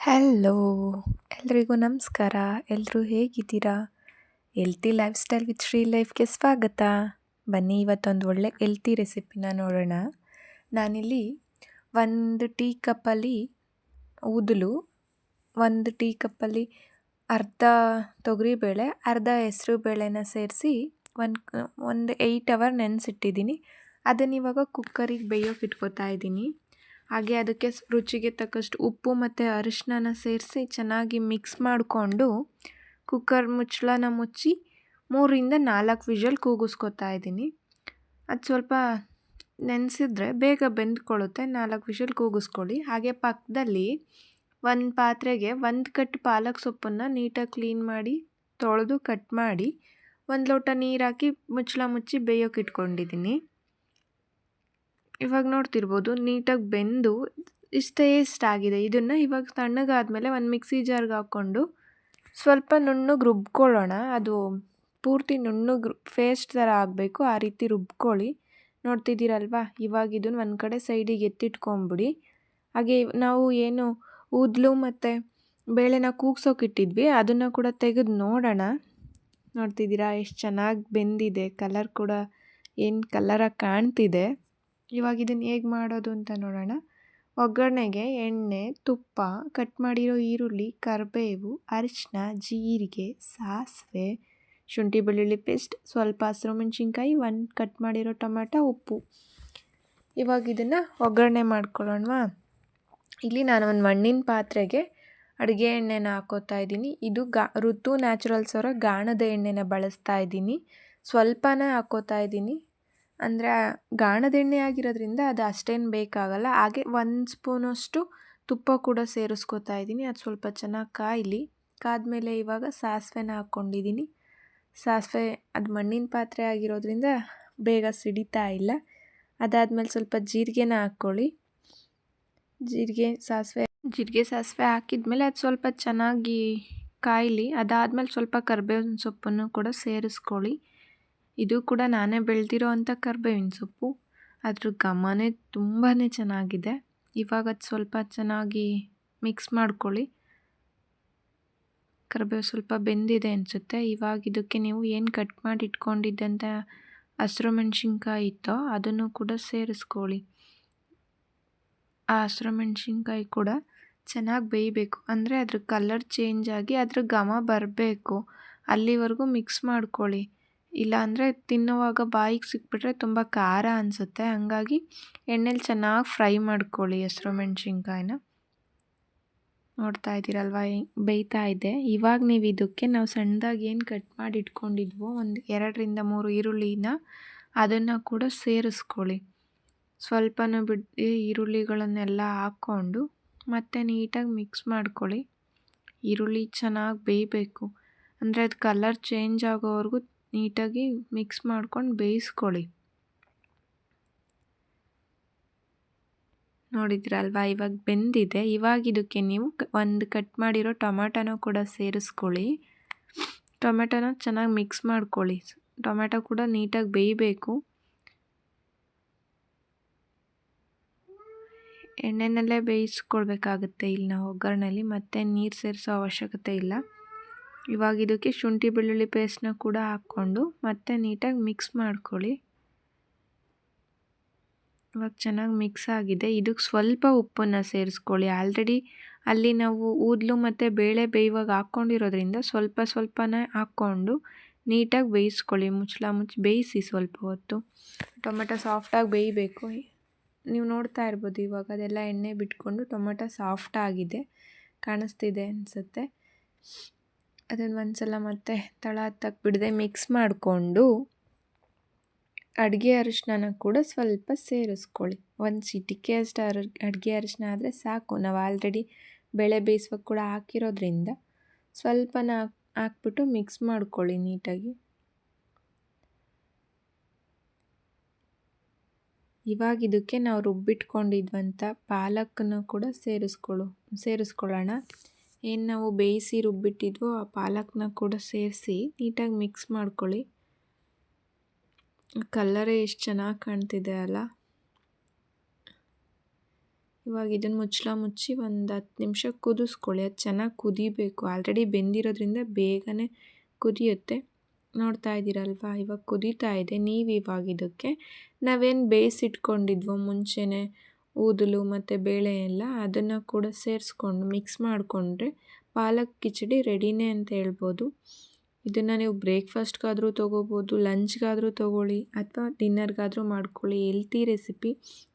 Hello ಎಲ್ರಿಗೂ ನಮಸ್ಕಾರ. ಎಲ್ಲರೂ ಹೇಗಿದ್ದೀರಾ? Healthy lifestyle with Shri ಲೈಫ್ಗೆ ಸ್ವಾಗತ. ಬನ್ನಿ, ಇವತ್ತೊಂದು ಒಳ್ಳೆ ಎಲ್ತಿ ರೆಸಿಪಿನ ನೋಡೋಣ. ನಾನಿಲ್ಲಿ ಒಂದು ಟೀ ಕಪ್ಪಲ್ಲಿ ಊದಲು, ಒಂದು ಟೀ ಕಪ್ಪಲ್ಲಿ ಅರ್ಧ ತೊಗರಿಬೇಳೆ, ಅರ್ಧ ಹೆಸರು ಬೇಳೆನ ಸೇರಿಸಿ ಒಂದು ಒಂದು ಏಯ್ಟ್ ಅವರ್ ನೆನೆಸಿಟ್ಟಿದ್ದೀನಿ. ಅದನ್ನಿವಾಗ ಕುಕ್ಕರಿಗೆ ಬೇಯೋಕೆ ಇಟ್ಕೋತಾ ಇದ್ದೀನಿ. ಹಾಗೆ ಅದಕ್ಕೆ ರುಚಿಗೆ ತಕ್ಕಷ್ಟು ಉಪ್ಪು ಮತ್ತು ಅರಿಶಿನ ಸೇರಿಸಿ ಚೆನ್ನಾಗಿ ಮಿಕ್ಸ್ ಮಾಡಿಕೊಂಡು ಕುಕ್ಕರ್ ಮುಚ್ಚಳನ ಮುಚ್ಚಿ ಮೂರಿಂದ ನಾಲ್ಕು ವಿಷಲ್ ಕೂಗಿಸ್ಕೊತಾ ಇದ್ದೀನಿ. ಅದು ಸ್ವಲ್ಪ ನೆನೆಸಿದ್ರೆ ಬೇಗ ಬೆಂದ್ಕೊಳ್ಳುತ್ತೆ. ನಾಲ್ಕು ವಿಷಲ್ ಕೂಗಿಸ್ಕೊಳ್ಳಿ. ಹಾಗೆ ಪಕ್ಕದಲ್ಲಿ ಒಂದು ಪಾತ್ರೆಗೆ ಒಂದು ಕಟ್ ಪಾಲಕ್ ಸೊಪ್ಪನ್ನು ನೀಟಾಗಿ ಕ್ಲೀನ್ ಮಾಡಿ, ತೊಳೆದು ಕಟ್ ಮಾಡಿ, ಒಂದು ಲೋಟ ನೀರು ಹಾಕಿ ಮುಚ್ಚಳ ಮುಚ್ಚಿ ಬೇಯೋಕೆ ಇಟ್ಕೊಂಡಿದ್ದೀನಿ. ಇವಾಗ ನೋಡ್ತಿರ್ಬೋದು, ನೀಟಾಗಿ ಬೆಂದು ಇಷ್ಟೇ ಆಗಿದೆ. ಇದನ್ನು ಇವಾಗ ತಣ್ಣಗಾದಮೇಲೆ ಒಂದು ಮಿಕ್ಸಿ ಜಾರ್ಗೆ ಹಾಕ್ಕೊಂಡು ಸ್ವಲ್ಪ ನುಣ್ಣಗೆ ರುಬ್ಕೊಳ್ಳೋಣ. ಅದು ಪೂರ್ತಿ ನುಣ್ಣಗೆ ಫೇಸ್ಟ್ ಥರ ಆಗಬೇಕು. ಆ ರೀತಿ ರುಬ್ಕೊಳ್ಳಿ. ನೋಡ್ತಿದ್ದೀರಲ್ವಾ? ಇವಾಗ ಇದನ್ನು ಒಂದು ಕಡೆ ಸೈಡಿಗೆ ಎತ್ತಿಟ್ಕೊಂಬಿಡಿ. ಹಾಗೆ ನಾವು ಏನು ಊದಲು ಮತ್ತು ಬೇಳೆನ ಕೂಗ್ಸೋಕಿಟ್ಟಿದ್ವಿ ಅದನ್ನು ಕೂಡ ತೆಗೆದು ನೋಡೋಣ. ನೋಡ್ತಿದ್ದೀರಾ? ಎಷ್ಟು ಚೆನ್ನಾಗಿ ಬೆಂದಿದೆ. ಕಲರ್ ಕೂಡ ಏನು ಕಲರಾಗಿ ಕಾಣ್ತಿದೆ. ಇವಾಗ ಇದನ್ನು ಹೇಗೆ ಮಾಡೋದು ಅಂತ ನೋಡೋಣ. ಒಗ್ಗರಣೆಗೆ ಎಣ್ಣೆ, ತುಪ್ಪ ಕಟ್ ಮಾಡಿರೋ ಈರುಳ್ಳಿ, ಕರಿಬೇವು ಅರಿಶಿನ ಜೀರಿಗೆ, ಸಾಸಿವೆ, ಶುಂಠಿ ಬೆಳ್ಳುಳ್ಳಿ ಪೇಸ್ಟ್, ಸ್ವಲ್ಪ ಹಸಿರು ಮೆಣಸಿನ್ಕಾಯಿ, ಒಂದು ಕಟ್ ಮಾಡಿರೋ ಟೊಮೆಟೊ, ಉಪ್ಪು. ಇವಾಗ ಇದನ್ನು ಒಗ್ಗರಣೆ ಮಾಡ್ಕೊಳ್ಳೋಣವಾ? ಇಲ್ಲಿ ನಾನು ಒಂದು ಮಣ್ಣಿನ ಪಾತ್ರೆಗೆ ಅಡುಗೆ ಎಣ್ಣೆನ ಹಾಕೋತಾ ಇದ್ದೀನಿ. ಇದು ಗಾ, ಋತು ನ್ಯಾಚುರಲ್ಸ್ ಅವರ ಗಾಣದ ಎಣ್ಣೆನ ಬಳಸ್ತಾ ಇದ್ದೀನಿ. ಸ್ವಲ್ಪನೇ ಹಾಕೋತಾ ಇದ್ದೀನಿ. ಅಂದರೆ ಗಾಣದೆಣ್ಣೆ ಆಗಿರೋದ್ರಿಂದ ಅದು ಅಷ್ಟೇನು ಬೇಕಾಗಲ್ಲ. ಹಾಗೆ ಒಂದು ಸ್ಪೂನಷ್ಟು ತುಪ್ಪ ಕೂಡ ಸೇರಿಸ್ಕೋತಾ ಇದ್ದೀನಿ. ಅದು ಸ್ವಲ್ಪ ಚೆನ್ನಾಗಿ ಕಾಯಲಿ. ಕಾದ್ಮೇಲೆ ಇವಾಗ ಸಾಸಿವೆನ ಹಾಕ್ಕೊಂಡಿದ್ದೀನಿ. ಸಾಸಿವೆ ಅದು ಮಣ್ಣಿನ ಪಾತ್ರೆ ಆಗಿರೋದ್ರಿಂದ ಬೇಗ ಸಿಡಿತಾ ಇಲ್ಲ. ಅದಾದಮೇಲೆ ಸ್ವಲ್ಪ ಜೀರಿಗೆನ ಹಾಕ್ಕೊಳ್ಳಿ. ಜೀರಿಗೆ ಸಾಸಿವೆ ಜೀರಿಗೆ ಸಾಸಿವೆ ಹಾಕಿದ್ಮೇಲೆ ಅದು ಸ್ವಲ್ಪ ಚೆನ್ನಾಗಿ ಕಾಯಲಿ. ಅದಾದಮೇಲೆ ಸ್ವಲ್ಪ ಕರ್ಬೇವಿನ ಸೊಪ್ಪನ್ನು ಕೂಡ ಸೇರಿಸ್ಕೊಳ್ಳಿ. ಇದು ಕೂಡ ನಾನೇ ಬೆಳೆದಿರೋ ಅಂಥ ಕರ್ಬೇವಿನ ಸೊಪ್ಪು. ಅದ್ರ ಘಮನೇ ತುಂಬಾ ಚೆನ್ನಾಗಿದೆ. ಇವಾಗ ಅದು ಸ್ವಲ್ಪ ಚೆನ್ನಾಗಿ ಮಿಕ್ಸ್ ಮಾಡ್ಕೊಳ್ಳಿ. ಕರಿಬೇವು ಸ್ವಲ್ಪ ಬೆಂದಿದೆ ಅನಿಸುತ್ತೆ. ಇವಾಗ ಇದಕ್ಕೆ ನೀವು ಏನು ಕಟ್ ಮಾಡಿ ಇಟ್ಕೊಂಡಿದ್ದಂಥ ಹಸಿರು ಮೆಣಸಿನ್ಕಾಯಿ ಇತ್ತೋ ಅದನ್ನು ಕೂಡ ಸೇರಿಸ್ಕೊಳ್ಳಿ. ಆ ಹಸಿರು ಮೆಣಸಿನ್ಕಾಯಿ ಕೂಡ ಚೆನ್ನಾಗಿ ಬೇಯಬೇಕು. ಅಂದರೆ ಅದ್ರ ಕಲರ್ ಚೇಂಜ್ ಆಗಿ ಅದ್ರ ಘಮ ಬರಬೇಕು. ಅಲ್ಲಿವರೆಗೂ ಮಿಕ್ಸ್ ಮಾಡ್ಕೊಳ್ಳಿ. ಇಲ್ಲ ಅಂದರೆ ತಿನ್ನುವಾಗ ಬಾಯಿಗೆ ಸಿಕ್ಬಿಟ್ರೆ ತುಂಬ ಖಾರ ಅನಿಸುತ್ತೆ. ಹಂಗಾಗಿ ಎಣ್ಣೆಲಿ ಚೆನ್ನಾಗಿ ಫ್ರೈ ಮಾಡ್ಕೊಳ್ಳಿ ಹೆಸರು ಮೆಣಸಿನ್ಕಾಯಿನ. ನೋಡ್ತಾ ಇದ್ದೀರಲ್ವ? ಬೇಯ್ತಾ ಇದೆ. ಇವಾಗ ನೀವು ಇದಕ್ಕೆ ನಾವು ಸಣ್ಣದಾಗಿ ಏನು ಕಟ್ ಮಾಡಿ ಇಟ್ಕೊಂಡಿದ್ವೋ ಒಂದು ಎರಡರಿಂದ ಮೂರು ಈರುಳ್ಳಿನ ಅದನ್ನು ಕೂಡ ಸೇರಿಸ್ಕೊಳ್ಳಿ. ಸ್ವಲ್ಪನೂ ಬಿಟ್ಟು ಈರುಳ್ಳಿಗಳನ್ನೆಲ್ಲ ಹಾಕ್ಕೊಂಡು ಮತ್ತೆ ನೀಟಾಗಿ ಮಿಕ್ಸ್ ಮಾಡ್ಕೊಳ್ಳಿ. ಈರುಳ್ಳಿ ಚೆನ್ನಾಗಿ ಬೇಯಬೇಕು. ಅಂದರೆ ಅದು ಕಲರ್ ಚೇಂಜ್ ಆಗೋವರೆಗೂ ನೀಟಾಗಿ ಮಿಕ್ಸ್ ಮಾಡ್ಕೊಂಡು ಬೇಯಿಸ್ಕೊಳ್ಳಿ. ನೋಡಿದ್ರಲ್ವಾ? ಇವಾಗ ಬೆಂದಿದೆ. ಇವಾಗ ಇದಕ್ಕೆ ನೀವು ಒಂದು ಕಟ್ ಮಾಡಿರೋ ಟೊಮೆಟೊನ ಕೂಡ ಸೇರಿಸ್ಕೊಳ್ಳಿ. ಟೊಮೆಟೊನ ಚೆನ್ನಾಗಿ ಮಿಕ್ಸ್ ಮಾಡ್ಕೊಳ್ಳಿ. ಟೊಮೆಟೊ ಕೂಡ ನೀಟಾಗಿ ಬೇಯಬೇಕು. ಎಣ್ಣೆನಲ್ಲೇ ಬೇಯಿಸ್ಕೊಳ್ಬೇಕಾಗುತ್ತೆ ಇಲ್ಲಿ ನಾವು ಒಗ್ಗರಣೆಲಿ. ಮತ್ತೆ ನೀರು ಸೇರಿಸೋ ಅವಶ್ಯಕತೆ ಇಲ್ಲ. ಇವಾಗ ಇದಕ್ಕೆ ಶುಂಠಿ ಬೆಳ್ಳುಳ್ಳಿ ಪೇಸ್ಟ್ನ ಕೂಡ ಹಾಕ್ಕೊಂಡು ಮತ್ತೆ ನೀಟಾಗಿ ಮಿಕ್ಸ್ ಮಾಡ್ಕೊಳ್ಳಿ. ಇವಾಗ ಚೆನ್ನಾಗಿ ಮಿಕ್ಸ್ ಆಗಿದೆ. ಇದಕ್ಕೆ ಸ್ವಲ್ಪ ಉಪ್ಪನ್ನು ಸೇರಿಸ್ಕೊಳ್ಳಿ. ಆಲ್ರೆಡಿ ಅಲ್ಲಿ ನಾವು ಊದಲು ಮತ್ತು ಬೇಳೆ ಬೇಯುವಾಗ ಹಾಕ್ಕೊಂಡಿರೋದ್ರಿಂದ ಸ್ವಲ್ಪ ಸ್ವಲ್ಪನೇ ಹಾಕ್ಕೊಂಡು ನೀಟಾಗಿ ಬೇಯಿಸ್ಕೊಳ್ಳಿ. ಮುಚ್ಚಳ ಮುಚ್ಚಿ ಬೇಯಿಸಿ ಸ್ವಲ್ಪ ಹೊತ್ತು. ಟೊಮೆಟೊ ಸಾಫ್ಟಾಗಿ ಬೇಯಬೇಕು. ನೀವು ನೋಡ್ತಾ ಇರ್ಬೋದು ಇವಾಗ ಅದೆಲ್ಲ ಎಣ್ಣೆ ಬಿಟ್ಕೊಂಡು ಟೊಮೆಟೊ ಸಾಫ್ಟ್ ಆಗಿದೆ. ಕಾಣಿಸ್ತಿದೆ ಅನಿಸುತ್ತೆ. ಅದನ್ನು ಒಂದ್ಸಲ ಮತ್ತೆ ತಳ ಹತ್ತಕ್ಕೆ ಬಿಡದೆ ಮಿಕ್ಸ್ ಮಾಡಿಕೊಂಡು ಅಡುಗೆ ಅರಿಶಿನ ಕೂಡ ಸ್ವಲ್ಪ ಸೇರಿಸ್ಕೊಳ್ಳಿ. ಒಂದು ಚಿಟಿಕೆ ಅಷ್ಟು ಅರ, ಅಡುಗೆ ಅರಿಶಿನ ಆದರೆ ಸಾಕು. ನಾವು ಆಲ್ರೆಡಿ ಬೇಳೆ ಬೇಯಿಸುವಾಗ ಕೂಡ ಹಾಕಿರೋದ್ರಿಂದ ಸ್ವಲ್ಪನ ಹಾಕ್ಬಿಟ್ಟು ಮಿಕ್ಸ್ ಮಾಡ್ಕೊಳ್ಳಿ ನೀಟಾಗಿ. ಇವಾಗ ಇದಕ್ಕೆ ನಾವು ರುಬ್ಬಿಟ್ಕೊಂಡಿದ್ವಂಥ ಪಾಲಕ್ನ ಕೂಡ ಸೇರಿಸ್ಕೊಳ್ಳು ಸೇರಿಸ್ಕೊಳ್ಳೋಣ. ಏನು ನಾವು ಬೇಯಿಸಿ ರುಬ್ಬಿಟ್ಟಿದ್ವೋ ಆ ಪಾಲಕ್ನ ಕೂಡ ಸೇರಿಸಿ ನೀಟಾಗಿ ಮಿಕ್ಸ್ ಮಾಡ್ಕೊಳ್ಳಿ. ಕಲ್ಲರೇ ಎಷ್ಟು ಚೆನ್ನಾಗಿ ಕಾಣ್ತಿದೆ ಅಲ್ಲ? ಇವಾಗ ಇದನ್ನು ಮುಚ್ಚಳ ಮುಚ್ಚಿ ಒಂದು ಹತ್ತು ನಿಮಿಷ ಕುದಿಸ್ಕೊಳ್ಳಿ. ಅದು ಚೆನ್ನಾಗಿ ಕುದಿಬೇಕು. ಆಲ್ರೆಡಿ ಬೆಂದಿರೋದ್ರಿಂದ ಬೇಗನೆ ಕುದಿಯುತ್ತೆ. ನೋಡ್ತಾ ಇದ್ದೀರಲ್ವಾ? ಇವಾಗ ಕುದೀತಾ ಇದೆ. ನೀವು ಇವಾಗ ಇದಕ್ಕೆ ನಾವೇನು ಬೇಯಿಸಿಟ್ಕೊಂಡಿದ್ವೋ ಮುಂಚೆನೇ? ಊದಲು ಮತ್ತು ಬೇಳೆ ಎಲ್ಲ ಅದನ್ನು ಕೂಡ ಸೇರಿಸ್ಕೊಂಡು ಮಿಕ್ಸ್ ಮಾಡಿಕೊಂಡ್ರೆ ಪಾಲಕ್ ಕಿಚಡಿ ರೆಡಿನೇ ಅಂತ ಹೇಳ್ಬೋದು. ಇದನ್ನು ನೀವು ಬ್ರೇಕ್ಫಾಸ್ಟ್ಗಾದರೂ ತೊಗೋಬೋದು ಲಂಚ್ಗಾದರೂ ತೊಗೊಳ್ಳಿ ಅಥವಾ ಡಿನ್ನರ್ಗಾದರೂ ಮಾಡ್ಕೊಳ್ಳಿ. ಹೆಲ್ತಿ ರೆಸಿಪಿ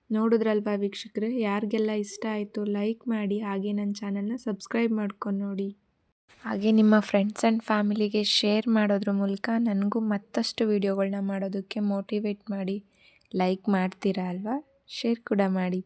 ನೋಡಿದ್ರಲ್ವಾ ವೀಕ್ಷಕರೇ? ಯಾರಿಗೆಲ್ಲ ಇಷ್ಟ ಆಯಿತು ಲೈಕ್ ಮಾಡಿ ಹಾಗೆ ನನ್ನ ಚಾನಲ್ನ ಸಬ್ಸ್ಕ್ರೈಬ್ ಮಾಡ್ಕೊಂಡು ನೋಡಿ. ಹಾಗೆ ನಿಮ್ಮ ಫ್ರೆಂಡ್ಸ್ ಆ್ಯಂಡ್ ಫ್ಯಾಮಿಲಿಗೆ ಶೇರ್ ಮಾಡೋದ್ರ ಮೂಲಕ ನನಗೂ ಮತ್ತಷ್ಟು ವೀಡಿಯೋಗಳನ್ನ ಮಾಡೋದಕ್ಕೆ ಮೋಟಿವೇಟ್ ಮಾಡಿ. ಲೈಕ್ ಮಾಡ್ತೀರಾ ಅಲ್ವಾ? ಶೇರ್ ಕೂಡ ಮಾಡಿ.